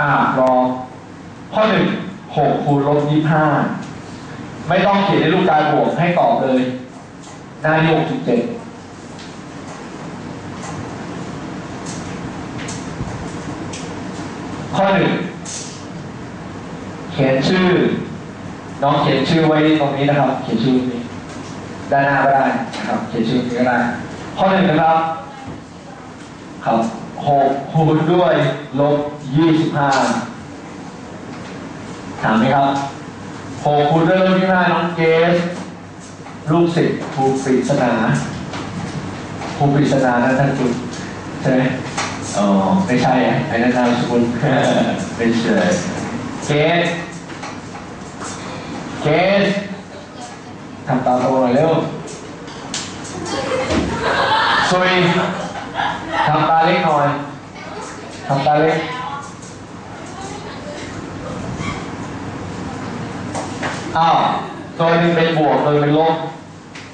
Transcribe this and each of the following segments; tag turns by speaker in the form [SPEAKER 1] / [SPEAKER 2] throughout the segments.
[SPEAKER 1] อ่ารอข้อหนึ่งหกคูณลบยี่ห้าไม่ต้องเขียนในรูปการบวกให้ตอบเลย หน้าที่หกสิบเจ็ดข้อหนึ่งเขียนชื่อ น้องเขียนชื่อไว้ตรงนี้นะครับ เขียนชื่อนี้ด้านหน้าก็ได้นะครับ เขียนชื่อนี้ก็ได้ข้อหนึ่งนะครับครับ หกคูณด้วยลบยี่สิบห้าถามไหมครับหกคูณด้วยลบยี่สิบห้าน้องเกสลูกศิษย์ครูปริศนาครูปริศนานะท่านคุณใช่ไหมอ๋อไม่ใช่ไอ้นั่นนามสกุลไม่ใช่เกสเกสทำตาโตหน่อยเร็วซุย เล็กหน่อยทำตาเล็กอ้าวตัวหนึงเป็นบวกตัวหนึงเป็นลบ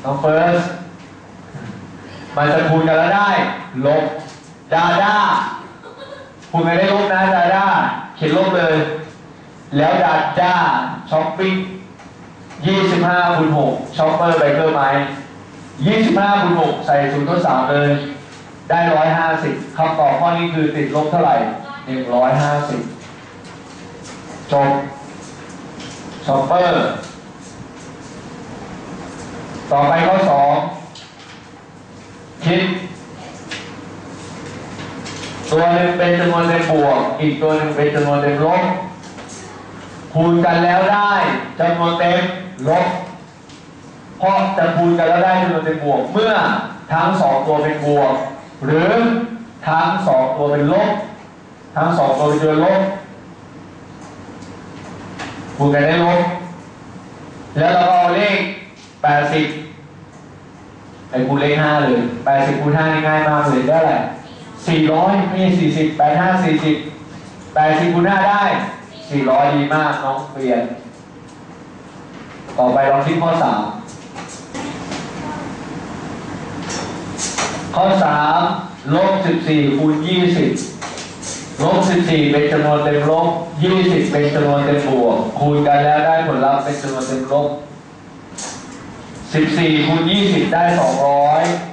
[SPEAKER 1] น้องเฟิร์สมันจะคูณกันแล้วได้ ลบดาด้าคูณกันได้ลบนะดาด้าเขียนลบเลย แล้วดาด้าช้อปปิ้ง25คูณ6ช็อปเปอร์ไบเกอร์ไหม25คูณ6ใส่ศูนย์ทดสามเลย ได้150คำตอบข้อนี้คือติดลบเท่าไหร่150จบช็อปเปอร์ ต่อไปข้อสองคิด ตัวหนึ่งเป็นจำนวนเต็มบวก อีกตัวหนึ่งเป็นจำนวนเต็มลบ คูณกันแล้วได้จำนวนเต็มลบเพราะจะคูณกันแล้วได้จำนวนเต็มบวก เมื่อทั้งสองตัวเป็นบวก หรือทั้งสองตัวเป็นลบ ทั้งสองตัวเป็นตัวลบคูณกันได้ลบ แล้วเราก็เอาเลข 80 ไปคูณเลข 5 เลย 80คูณ5ง่ายมากเลยได้แหละ400 ไม่ใช่40 85 40 80คูณ5ได้ 400 ดีมากน้องเปลี่ยน ต่อไปลองที่ข้อ 3 ข้อ3ลบ14คูณ20ลบ14เป็นจำนวนเต็มลบ20เป็นจำนวนเต็มบวก คูณกันแล้วได้ผลลัพธ์เป็นจำนวนเต็มลบ14คูณ20ได้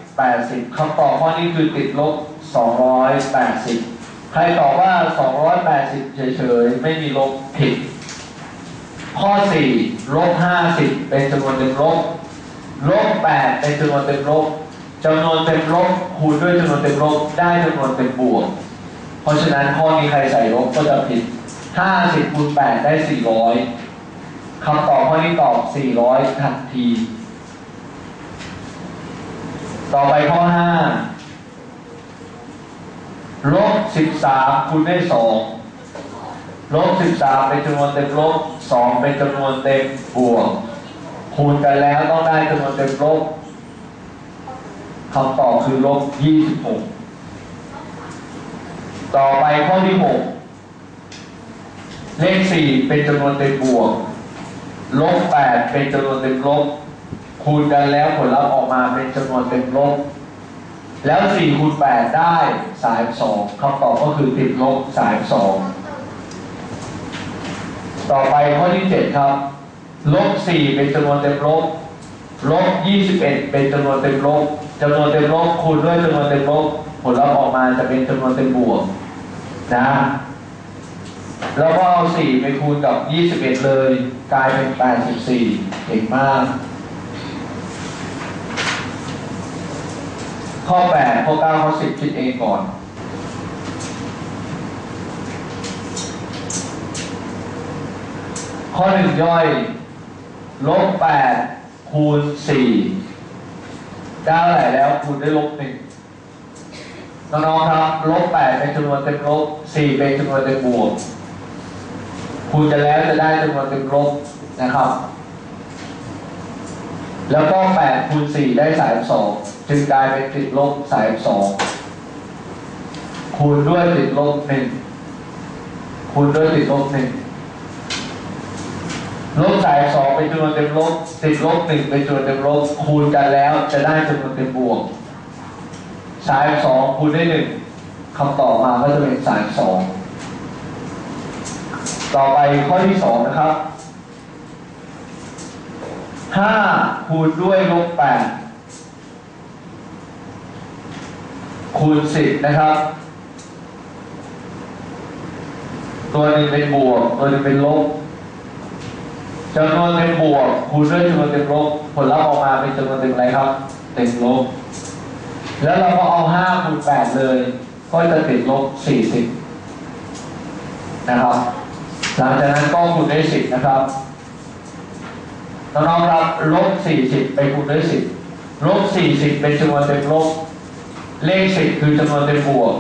[SPEAKER 1] 280คำตอบข้อนี้คือติดลบ280ใครตอบว่า280เฉยๆ ไม่มีลบผิด ข้อ4ลบ50เป็นจำนวนเต็มลบลบ8เป็นจำนวนเต็มลบ จำนวนเต็มลบคูณด้วยจำนวนเต็มลบได้จำนวนเต็มบวก เพราะฉะนั้นข้อนี้ใครใส่ลบก็จะผิด 50คูณ8ได้ 400คำตอบข้อนี้ตอบ 400 ทันที ต่อไปข้อ 5 ลบ 13คูณได้ 2 ลบ 13 เป็นจำนวนเต็มลบ 2 เป็นจำนวนเต็มบวก คูณกันแล้วต้องได้จำนวนเต็มลบ คำตอบคือลบ 26 ต่อไปข้อที่ 6 เลข 4 เป็นจำนวนเต็มบวก ลบ 8 เป็นจำนวนเต็มลบ คูณกันแล้วผลลัพธ์ออกมาเป็นจำนวนเต็มลบ แล้ว 4 คูณ 8 ได้ 32คำตอบก็คือติดลบ 32 ต่อไปข้อที่ 7 ครับ ลบ 4 เป็นจำนวนเต็มลบ ลบ 21 เป็นจำนวนเต็มลบ จำนวนเต็มลบคูณด้วยจำนวนเต็มลบผลลัพธ์ออกมาจะเป็นจำนวนเต็มบวกนะแล้วก็เอา4ไปคูณกับ 21 เลย กลายเป็น 84เก่งมาก ข้อ 8 ข้อ 9 ข้อ 10 คิดเองก่อน ข้อ 1 ย่อย ลบ 8 คูณ 4 ได้เท่าไหร่แล้วคูณด้วยลบ1น้องๆครับลบ8เป็นจำนวนเต็มลบ4เป็นจำนวนเต็มบวกคูณกันแล้วจะได้จำนวนเต็มลบนะครับ แล้วก็8คูณ4ได้32จึงกลายเป็นติดลบ32คูณด้วยติดลบ1คูณด้วยติดลบ1 ลบ32เป็นจำนวนเต็มลบติดลบ1เป็นจำนวนเต็มลบคูณกันแล้ว จะได้จำนวนเต็มบวก32คูณด้วย1คำตอบมาก็จะเป็น32ต่อไปข้อที่สองนะครับห้าคูณด้วยลบแปดคูณสิบนะครับ ตัวหนึ่งเป็นบวก ตัวหนึ่งเป็นลบ จำนวนเป็นบวกคูณด้วยจำนวนเป็นลบผลลัพธ์ออกมาเป็นจำนวนเป็นอะไรครับเป็นลบ แล้วเราก็เอาห้าคูณแปดเลย ก็จะติดลบสี่สิบนะครับ หลังจากนั้นก็คูณด้วยสิบนะครับน้องๆรับลบสี่สิบไปคูณด้วยสิบลบสี่สิบเป็นจำนวนเต็มลบ เลขสิบคือจำนวนเต็มบวก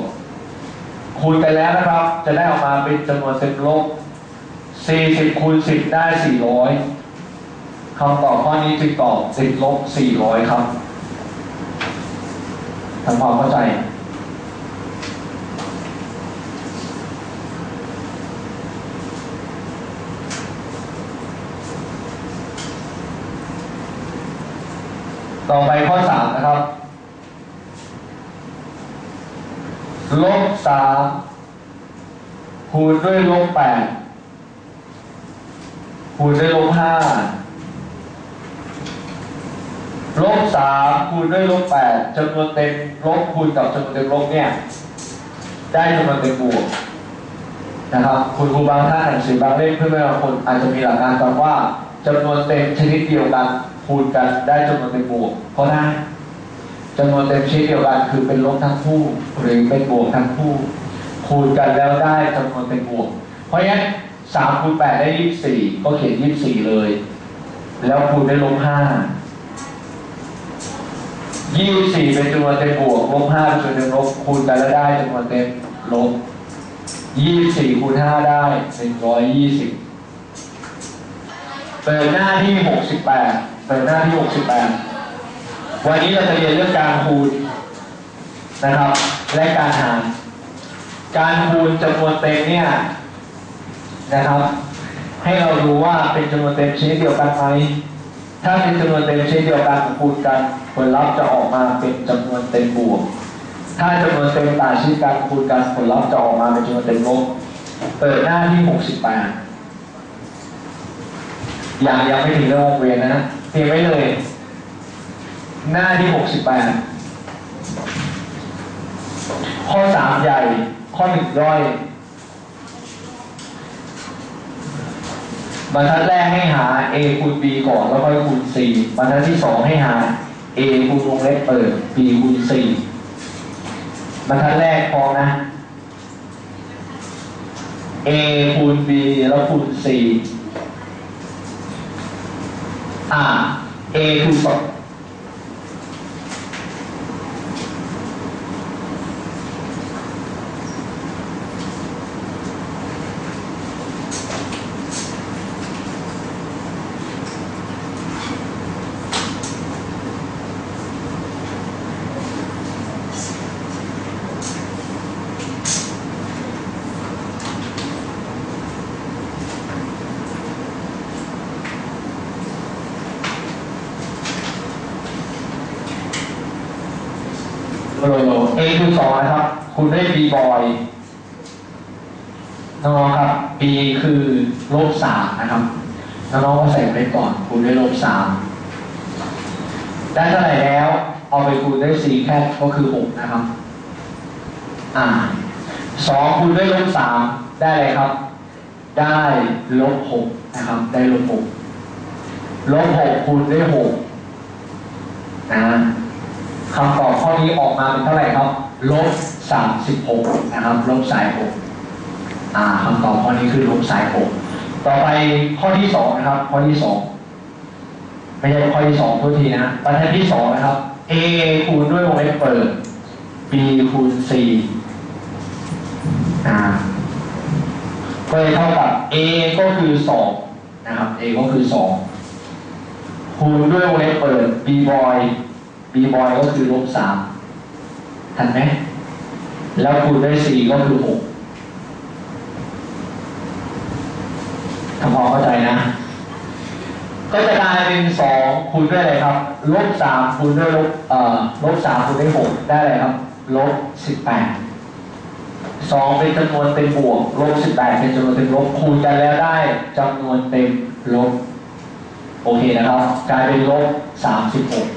[SPEAKER 1] คูณไปแล้วนะครับ จะได้ออกมาเป็นจำนวนเต็มลบ 40คูณ10ได้400คำตอบข้อนี้จึงตอบติดลบ400ครับทำความเข้าใจต่อไปข้อ3นะครับ ลบ3คูณด้วยลบ8 คูณด้วยลบห้าลบสามคูณด้วยลบแปดจำนวนเต็มลบคูณกับจำนวนเต็มลบเนี่ย ได้จำนวนเต็มบวกนะครับ คุณครูบางท่านหนังสือบางเล่มเพื่อนบางคนอาจจะมีหลักการตามว่าจำนวนเต็มชนิดเดียวกัน คูณกันได้จำนวนเต็มบวกก็ได้จำนวนเต็มชนิดเดียวกันคือเป็นลบทั้งคู่ หรือเป็นบวกทั้งคู่ คูณกันแล้วได้จำนวนเป็นบวก เพราะฉะนั้น สามคูณแปดได้ยี่สิบสี่ก็เขียนยี่สิบสี่เลย แล้วคูณได้ลบห้ายี่สิบสี่เป็นจำนวนเต็มบวกลบห้าเป็นจำนวนเต็มลบคูณกันแล้วได้จำนวนเต็มลบยี่สิบสี่คูณห้าได้หนึ่งร้อยยี่สิบเปิดหน้าที่หกสิบแปดเปิดหน้าที่หกสิบแปดวันนี้เราจะเรียนเรื่องการคูณนะครับ และการหาร การคูณจำนวนเต็มเนี่ย นะครับ ให้เราดูว่าเป็นจำนวนเต็มชนิดเดียวกันไหมถ้าเป็นจำนวนเต็มชนิดเดียวกันคูณกันผลลัพธ์จะออกมาเป็นจำนวนเต็มบวก ถ้าจำนวนเต็มต่างชนิดกันคูณกันผลลัพธ์จะออกมาเป็นจำนวนเต็มลบเปิดหน้าที่ 68อย่างยังไม่ถึงเรื่องวงเวียนนะเตรียมไว้เลย หน้าที่ 68 ข้อ 3 ใหญ่ ข้อ 1 ย่อย บรรทัดแรกให้หา a คูณ b ก่อนแล้วค่อยคูณ c บรรทัดที่สองให้หา a คูณวงเล็บเปิด b คูณ c บรรทัดแรกพอนะ a คูณ b แล้วคูณ c อ่า a คูณ สองเอคือสองนะครับ คุณได้ B boy น้องครับ B คือลบสามนะครับน้องก็ใส่ไปก่อนคุณได้ลบสามได้เท่าไหร่แล้ว เอาไปคูณด้วย C แค่ก็คือหกนะครับ อ่าสองคูณด้วยลบสามได้อะไรครับ ได้ลบหกนะครับ ได้ลบหกลบหกคูณด้วยหกนะ คำตอบข้อนี้ออกมาเป็นเท่าไหร่ครับลบสามสิบหกนะครับลบสายหกอ่าคำตอบข้อนี้คือลบสายหกต่อไปข้อที่สองนะครับ ข้อที่สองไม่ใช่ข้อที่สองโทษทีนะบรรทัดที่สองนะครับ a คูณด้วยวงเล็บเปิด b คูณ c อ่าก็เลยเท่ากับ a ก็คือสองนะครับ a ก็คือสองคูณด้วยวงเล็บเปิด b boy b boy ก็คือลบสามทันไหมแล้วคูณด้วยสี่ก็คือหกทำความเข้าใจนะ ก็จะกลายเป็นสองคูณด้วยอะไรครับลบสามคูณด้วยลบเอ่อลบสามคูณด้วยหกได้อะไรครับลบสิบแปดสองเป็นจำนวนเป็นบวกลบสิบแปดเป็นจำนวนเป็นลบคูณกันแล้วได้จำนวนเป็นลบโอเคนะครับ กลายเป็นลบสามสิบหก